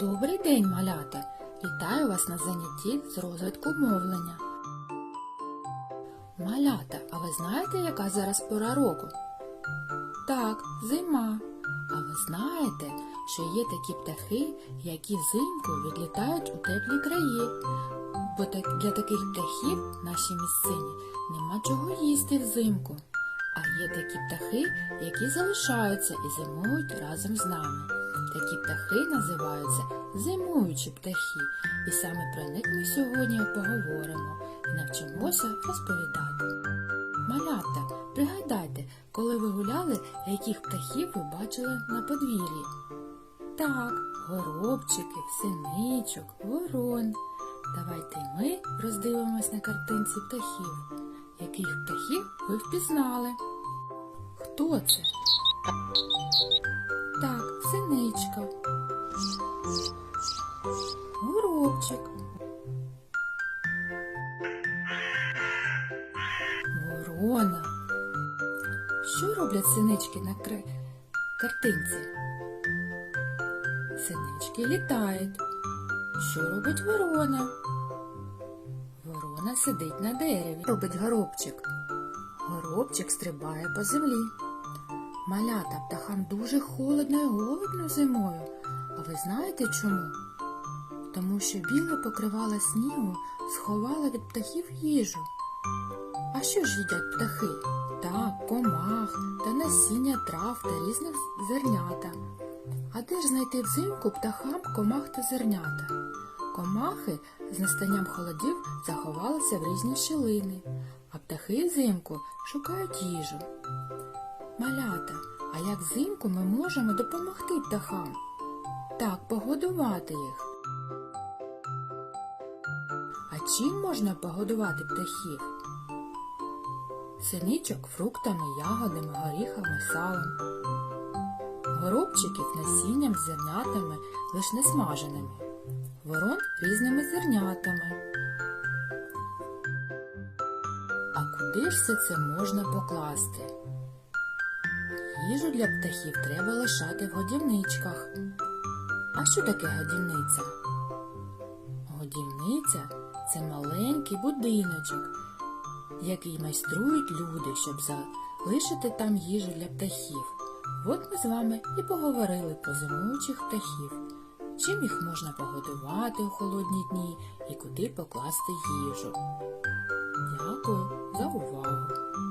Добрий день, малята! Вітаю вас на занятті з розвитку мовлення. Малята, а ви знаєте, яка зараз пора року? Так, зима. А ви знаєте, що є такі птахи, які взимку відлітають у теплі краї. Бо для таких птахів нашій місцині нема чого їсти взимку. А є такі птахи, які залишаються і зимують разом з нами. Такі птахи називаються зимуючі птахи, і саме про них ми сьогодні поговоримо і навчимося розповідати. Малята, пригадайте, коли ви гуляли, яких птахів ви бачили на подвір'ї? Так, горобчиків, синичок, ворон. Давайте ми роздивимось на картинці птахів. Яких птахів ви впізнали? Хто це? Так, синичка. Горобчик. Ворона. Що роблять синички на кри... картинці? Синички літають. Що робить ворона? Ворона сидить на дереві. Робить горобчик. Горобчик стрибає по землі. Малята птахам дуже холодно і голодно зимою. А ви знаєте чому? Тому що біле покривало снігу сховало від птахів їжу. А що ж їдять птахи? Так, комах та насіння трав та різних зернята. А де ж знайти взимку птахам комах та зернята? Комахи з настанням холодів заховалися в різні щілини, а птахи взимку шукають їжу. Малята, а як взимку ми можемо допомогти птахам? Так, погодувати їх. А чим можна погодувати птахів? Синичок фруктами, ягодами, горіхами, салом. Горобчиків насінням, зернятами, лиш не смаженими. Ворон різними зернятами. А куди ж все це можна покласти? Їжу для птахів треба лишати в годівничках. А що таке годівниця? Годівниця це маленький будиночок, який майструють люди, щоб залишити там їжу для птахів. От ми з вами і поговорили про зимуючих птахів, чим їх можна погодувати у холодні дні і куди покласти їжу. Дякую за увагу!